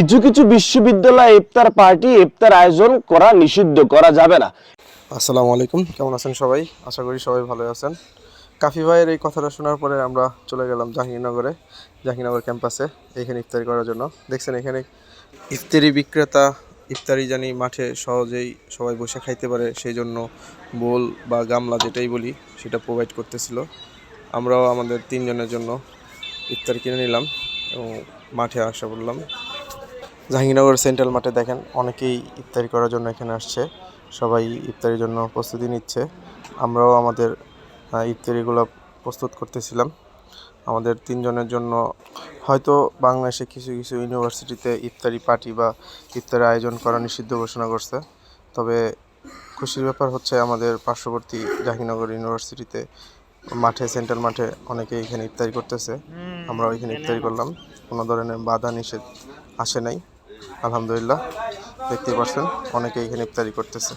কিছু কিছু বিশ্ববিদ্যালয়ে ইফতার পার্টি, ইফতার আয়োজন করা নিষিদ্ধ করা যাবে না। আসসালামু আলাইকুম, কেমন আছেন সবাই? আশা করি সবাই ভালো আছেন। কাফি ভাইয়ের এই কথাটা শোনার পরে আমরা চলে গেলাম জাহাঙ্গীরনগরে, জাহাঙ্গীরনগর ক্যাম্পাসে এখানে ইফতারি করার জন্য। দেখছেন এখানে ইফতারি বিক্রেতা, ইফতারি জানি মাঠে সহজেই সবাই বসে খাইতে পারে সেই জন্য বোল বা গামলা যেটাই বলি, সেটা প্রোভাইড করতেছিল। আমরাও আমাদের তিনজনের জন্য ইফতার কিনে নিলাম এবং মাঠে আসা বললাম। জাহাঙ্গীরনগর সেন্ট্রাল মাঠে দেখেন অনেকেই ইফতারি করার জন্য এখানে আসছে। সবাই ইফতারির জন্য প্রস্তুতি নিচ্ছে। আমরাও আমাদের ইফতারিগুলো প্রস্তুত করতেছিলাম। আমাদের তিনজনের জন্য হয়তো বাংলাদেশে কিছু কিছু ইউনিভার্সিটিতে ইফতারি পার্টি বা ইফতারি আয়োজন করা নিষিদ্ধ ঘোষণা করছে। তবে খুশির ব্যাপার হচ্ছে আমাদের পার্শ্ববর্তী জাহাঙ্গীরনগর ইউনিভার্সিটিতে মাঠে সেন্ট্রাল মাঠে অনেকে এখানে ইফতারি করতেছে। আমরাও এখানে ইফতারি করলাম। কোনো ধরনের বাধা নিষেধ আসে নাই। আলহামদুলিল্লাহ দেখতে পাচ্ছেন অনেকে এখানে ইফতারি করতেছে।